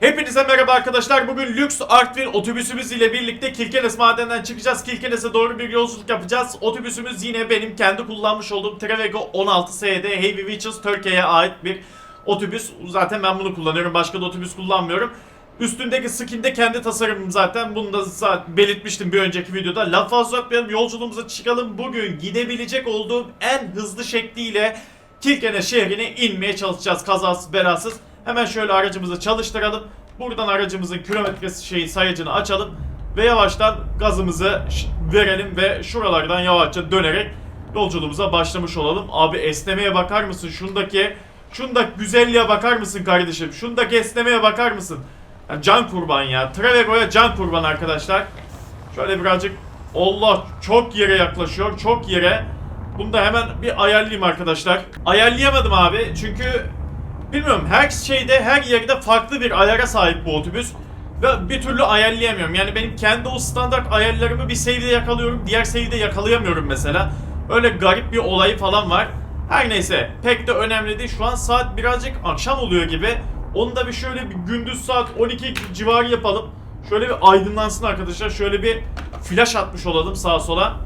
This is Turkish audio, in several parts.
Hepinize merhaba arkadaşlar. Bugün lüks Artvin otobüsümüz ile birlikte Kirkenes madeninden çıkacağız. Kirkenes'e doğru bir yolculuk yapacağız. Otobüsümüz yine benim kendi kullanmış olduğum Trevego 16 SD Heavy Wheels Türkiye'ye ait bir otobüs. Zaten ben bunu kullanıyorum. Başka da otobüs kullanmıyorum. Üstündeki skin kendi tasarımım zaten. Bunu da zaten belirtmiştim bir önceki videoda. Laf fazla uzatmayalım. Yolculuğumuza çıkalım. Bugün gidebilecek olduğum en hızlı şekliyle Kirkenes şehrine inmeye çalışacağız kazasız belasız. Hemen şöyle aracımızı çalıştıralım. Buradan aracımızın kilometresi şeyi sayacını açalım. Ve yavaştan gazımızı verelim ve şuralardan yavaşça dönerek yolculuğumuza başlamış olalım. Abi esnemeye bakar mısın? Şundaki şundaki güzelliğe bakar mısın kardeşim? Şundaki esnemeye bakar mısın? Ya can kurban ya. Trevego'ya can kurban arkadaşlar. Şöyle birazcık Allah çok yere yaklaşıyor. Çok yere. Bunu da hemen bir ayarlayayım arkadaşlar. Ayarlayamadım abi. Çünkü bilmiyorum her şeyde her yerde farklı bir ayara sahip bu otobüs. Ve bir türlü ayarlayamıyorum. Yani benim kendi o standart ayarlarımı bir save'de yakalıyorum. Diğer save'de yakalayamıyorum mesela. Öyle garip bir olayı falan var. Her neyse pek de önemli değil. Şu an saat birazcık akşam oluyor gibi. Onu da bir şöyle bir gündüz saat 12 civarı yapalım. Şöyle bir aydınlansın arkadaşlar. Şöyle bir flash atmış olalım sağa sola.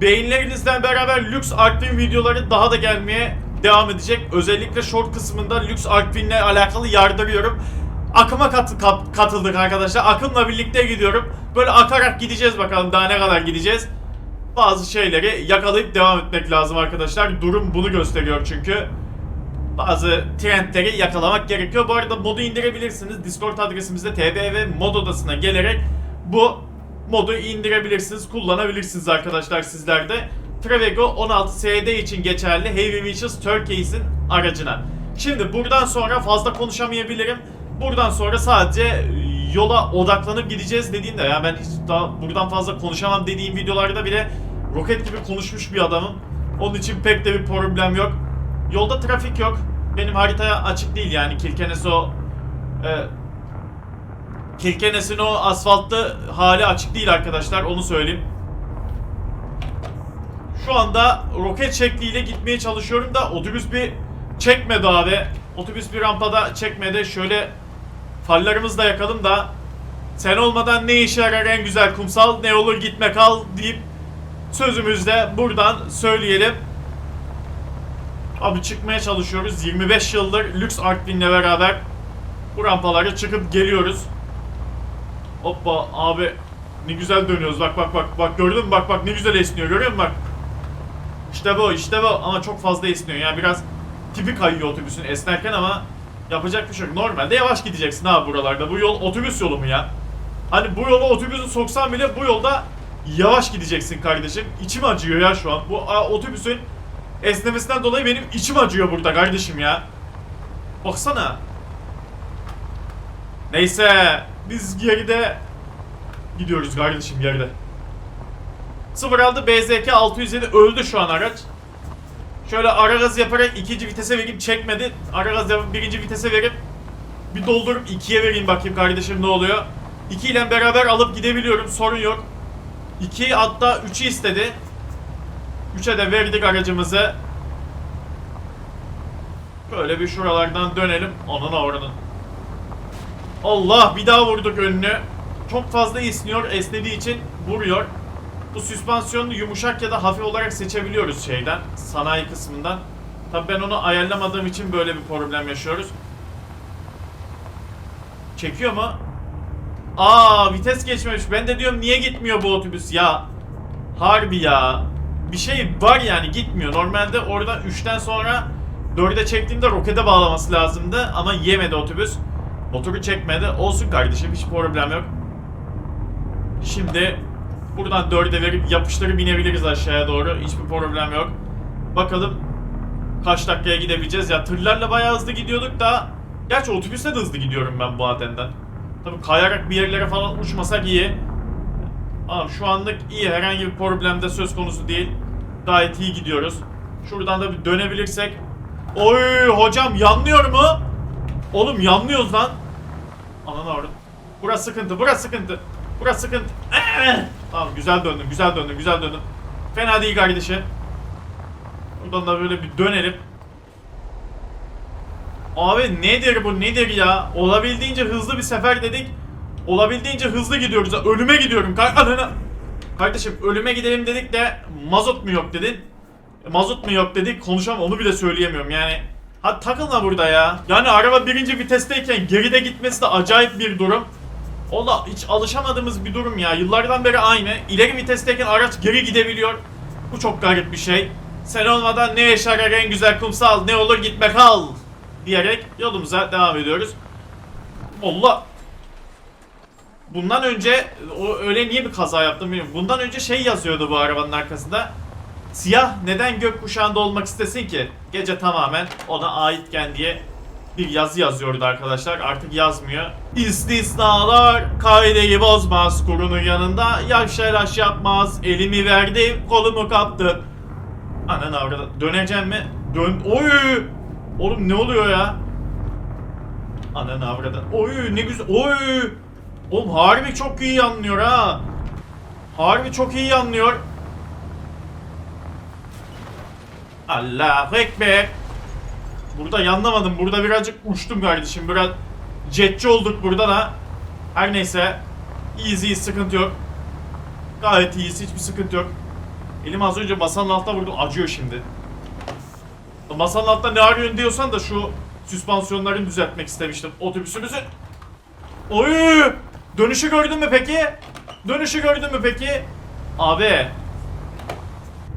Beğenilerinizle beraber Lux Artvin videoları daha da gelmeye devam edecek. Özellikle short kısmında Lux Artvin'le alakalı yardırıyorum. Akıma kat- kat- katıldık arkadaşlar. Akımla birlikte gidiyorum. Böyle akarak gideceğiz bakalım daha ne kadar gideceğiz. Bazı şeyleri yakalayıp devam etmek lazım arkadaşlar. Durum bunu gösteriyor çünkü. Bazı trendleri yakalamak gerekiyor. Bu arada modu indirebilirsiniz. Discord adresimizde TBV mod odasına gelerek bu modu indirebilirsiniz, kullanabilirsiniz arkadaşlar sizler de. Trevego 16 SD için geçerli Heavy Wheels Turkey's'in aracına. Şimdi buradan sonra fazla konuşamayabilirim. Buradan sonra sadece yola odaklanıp gideceğiz dediğinde ya ben hiç daha buradan fazla konuşamam dediğim videolarda bile roket gibi konuşmuş bir adamım. Onun için pek de bir problem yok. Yolda trafik yok. Benim haritaya açık değil yani Kilkenes o e, Kilkenes'in o asfaltlı hali açık değil arkadaşlar onu söyleyeyim. Şu anda roket şekliyle gitmeye çalışıyorum da otobüs bir çekmedi abi. Otobüs bir rampada çekmedi. Şöyle farlarımızı da yakalım da sen olmadan ne işe yarar en güzel kumsal ne olur gitme kal deyip sözümüzde buradan söyleyelim. Abi çıkmaya çalışıyoruz. 25 yıldır Lux Artvin'le beraber bu rampalara çıkıp geliyoruz. Hoppa abi ne güzel dönüyoruz. Bak bak bak bak gördün mü? Bak bak ne güzel esniyor. Görüyor musun bak? İşte bu işte bu ama çok fazla esniyor. Yani biraz tipi kayıyor otobüsün esnerken ama yapacak bir şey yok. Normalde yavaş gideceksin abi buralarda. Bu yol otobüs yolu mu ya? Hani bu yola otobüsü soksan bile bu yolda yavaş gideceksin kardeşim. İçim acıyor ya şu an. Bu a, otobüsün esnemesinden dolayı benim içim acıyor burada kardeşim ya. Baksana. Neyse biz geride gidiyoruz kardeşim geride. 06 BZK 607 öldü şu an araç. Şöyle ara gaz yaparak ikinci vitese vereyim çekmedi. Ara gaz yapıp birinci vitese verip bir doldurup ikiye vereyim bakayım kardeşim ne oluyor. 2 ile beraber alıp gidebiliyorum sorun yok. 2 hatta 3'ü istedi. 3'e de verdik aracımızı. Böyle bir şuralardan dönelim. Anana oranın. Allah bir daha vurduk önünü. Çok fazla esniyor. Esnediği için vuruyor. Bu süspansiyonu yumuşak ya da hafif olarak seçebiliyoruz şeyden. Sanayi kısmından. Tabi ben onu ayarlamadığım için böyle bir problem yaşıyoruz. Çekiyor mu? Aa vites geçmemiş. Ben de diyorum niye gitmiyor bu otobüs ya? Harbi ya. Bir şey var yani gitmiyor. Normalde orada 3'ten sonra 4'e çektiğimde rokete bağlaması lazımdı ama yemedi otobüs. Motoru çekmedi. Olsun kardeşim hiç problem yok. Şimdi buradan 4'e verip yapıştırıp inebiliriz aşağıya doğru. Hiçbir problem yok. Bakalım kaç dakikaya gidebileceğiz. Ya tırlarla bayağı hızlı gidiyorduk da Gerçi otobüste de hızlı gidiyorum ben bu adenden. Tabii kayarak bir yerlere falan uçmasak iyi. Ama şu anlık iyi. Herhangi bir problem de söz konusu değil. Gayet iyi gidiyoruz. Şuradan da bir dönebilirsek. Oy hocam yanlıyor mu? Oğlum yanlıyoruz lan. Anan ağrım. Burası sıkıntı, burası sıkıntı. Burası sıkıntı. Tamam güzel döndüm, güzel döndüm, güzel döndüm. Fena değil kardeşim. Buradan da böyle bir dönelim. Abi nedir bu nedir ya? Olabildiğince hızlı bir sefer dedik. Olabildiğince hızlı gidiyoruz. Ölüme gidiyorum. Kardeşim ölüme gidelim dedik de mazot mu yok dedin. E, Mazot mu yok dedik konuşamam onu bile söyleyemiyorum yani. Hadi takılma burada ya. Yani araba birinci vitesteyken geride gitmesi de acayip bir durum. O hiç alışamadığımız bir durum ya. Yıllardan beri aynı. İleri vitesteyken araç geri gidebiliyor. Bu çok garip bir şey. Sen olmadan ne yaşar en güzel kumsal ne olur gitme kal diyerek yolumuza devam ediyoruz. Allah Bundan önce o öyle niye bir kaza yaptım bilmiyorum. Bundan önce şey yazıyordu bu arabanın arkasında. Siyah neden gökkuşağında olmak istesin ki? Gece tamamen ona aitken diye bir yazı yazıyordu arkadaşlar. Artık yazmıyor. İstisnalar kaideyi bozmaz. Kurunun yanında yaş yapmaz. Elimi verdim kolumu kaptı. Anan avradı. Döneceğim mi? Dön. Oy! Oğlum ne oluyor ya? Anan avradı. Oy ne güzel. Oy! Oğlum harbi çok iyi anlıyor ha. Harbi çok iyi anlıyor. Allahu Ekber. Burada yanlamadım. Burada birazcık uçtum kardeşim. Biraz jetçi olduk burada da. Her neyse. Easy sıkıntı yok. Gayet iyiyiz. Hiçbir sıkıntı yok. Elim az önce masanın altına vurdu. Acıyor şimdi. Masanın altında ne arıyorsun diyorsan da şu süspansiyonlarını düzeltmek istemiştim. Otobüsümüzün. Oy! Dönüşü gördün mü peki? Dönüşü gördün mü peki? Abi.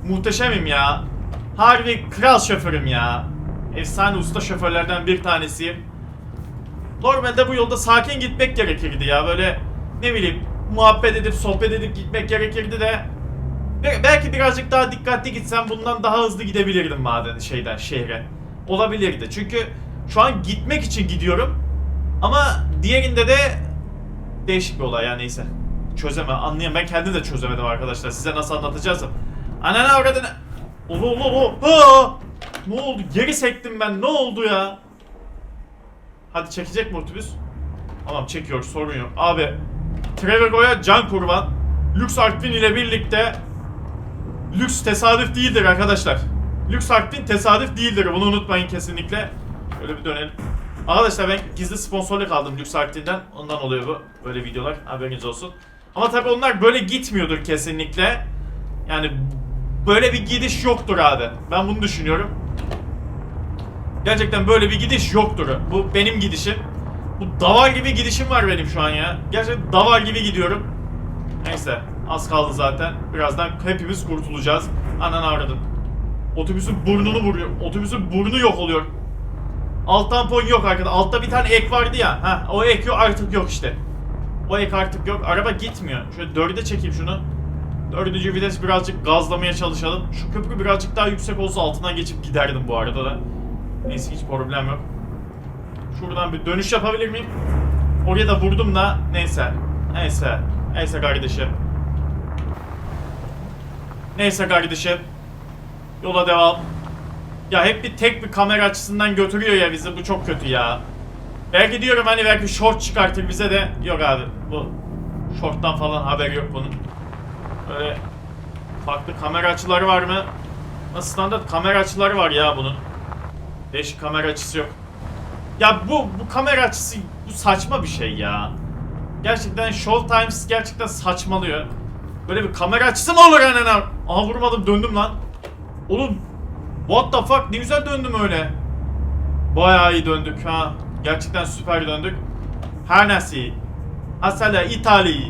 Muhteşemim ya. Harbi kral şoförüm ya. Efsane usta şoförlerden bir tanesiyim. Normalde bu yolda sakin gitmek gerekirdi ya. Böyle ne bileyim muhabbet edip sohbet edip gitmek gerekirdi de Be- belki birazcık daha dikkatli gitsem bundan daha hızlı gidebilirdim maden şeyden şehre. Olabilirdi. Çünkü şu an gitmek için gidiyorum. Ama diğerinde de değişik bir olay ya neyse. Çözemem, anlayayım. Ben kendim de çözemedim arkadaşlar. Size nasıl anlatacaksam. Ananı avradını... Ulu ulu ulu. Ne oldu? Geri sektim ben. Ne oldu ya? Hadi çekecek mi otobüs? Tamam çekiyor sorun yok. Abi Trevego'ya can kurban. Lux Artvin ile birlikte Lüks tesadüf değildir arkadaşlar. Lüks Artvin tesadüf değildir. Bunu unutmayın kesinlikle. Şöyle bir dönelim. Arkadaşlar ben gizli sponsorluk aldım Lüks Artvin'den. Ondan oluyor bu. Böyle videolar. Haberiniz olsun. Ama tabi onlar böyle gitmiyordur kesinlikle. Yani böyle bir gidiş yoktur abi. Ben bunu düşünüyorum. Gerçekten böyle bir gidiş yoktur. Bu benim gidişim. Bu davar gibi gidişim var benim şu an ya. Gerçekten davar gibi gidiyorum. Neyse az kaldı zaten. Birazdan hepimiz kurtulacağız. Anan avradın. Otobüsün burnunu vuruyor. Otobüsün burnu yok oluyor. Alt tampon yok arkada. Altta bir tane ek vardı ya. Ha, o ek yok artık yok işte. O ek artık yok. Araba gitmiyor. Şöyle dörde çekeyim şunu. Dördüncü vites birazcık gazlamaya çalışalım. Şu köprü birazcık daha yüksek olsa altından geçip giderdim bu arada da. Neyse hiç problem yok. Şuradan bir dönüş yapabilir miyim? Oraya da vurdum da neyse. Neyse. Neyse kardeşim. Neyse kardeşim. Yola devam. Ya hep bir tek bir kamera açısından götürüyor ya bizi. Bu çok kötü ya. Belki diyorum hani belki short çıkartır bize de. Yok abi. Bu shorttan falan haber yok bunun. Böyle farklı kamera açıları var mı? Nasıl standart kamera açıları var ya bunun. Değişik kamera açısı yok. Ya bu bu kamera açısı bu saçma bir şey ya. Gerçekten Showtimes gerçekten saçmalıyor. Böyle bir kamera açısı mı olur yani? Aha vurmadım döndüm lan. Oğlum what the fuck ne güzel döndüm öyle. Bayağı iyi döndük ha. Gerçekten süper döndük. Her neyse. Asala İtalya.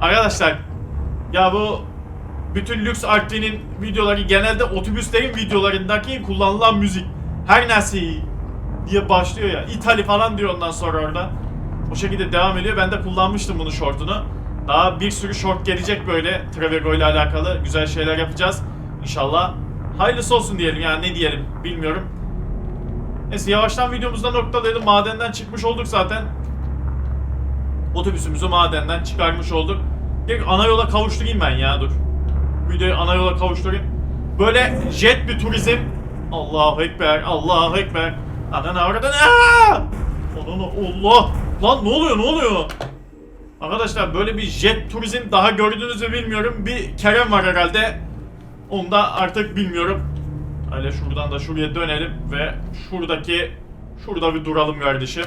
Arkadaşlar ya bu bütün lüks Artvin'in videoları genelde otobüslerin videolarındaki kullanılan müzik. Her neyse diye başlıyor ya. İtali falan diyor ondan sonra orada. O şekilde devam ediyor. Ben de kullanmıştım bunu shortunu. Daha bir sürü short gelecek böyle Travego ile alakalı güzel şeyler yapacağız. İnşallah. Hayırlısı olsun diyelim yani ne diyelim bilmiyorum. Neyse yavaştan videomuzda noktalayalım. Madenden çıkmış olduk zaten. Otobüsümüzü madenden çıkarmış olduk. Direkt ana yola kavuşturayım ben ya dur. Videoyu ana yola kavuşturayım. Böyle jet bir turizm. Allahu Ekber, Allahu Ekber. Anan avradan aaa! Onu Allah! Lan ne oluyor ne oluyor? Arkadaşlar böyle bir jet turizm daha gördünüz mü bilmiyorum. Bir Kerem var herhalde. Onu da artık bilmiyorum. Öyle şuradan da şuraya dönelim ve şuradaki şurada bir duralım kardeşim.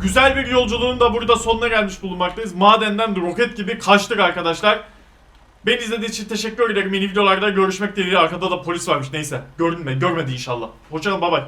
Güzel bir yolculuğun da burada sonuna gelmiş bulunmaktayız. Madenden de roket gibi kaçtık arkadaşlar. Beni izlediğiniz için teşekkür ederim. Yeni videolarda görüşmek dileğiyle. Arkada da polis varmış neyse. Gördün mü? Görmedi inşallah. Hoşçakalın bay bay.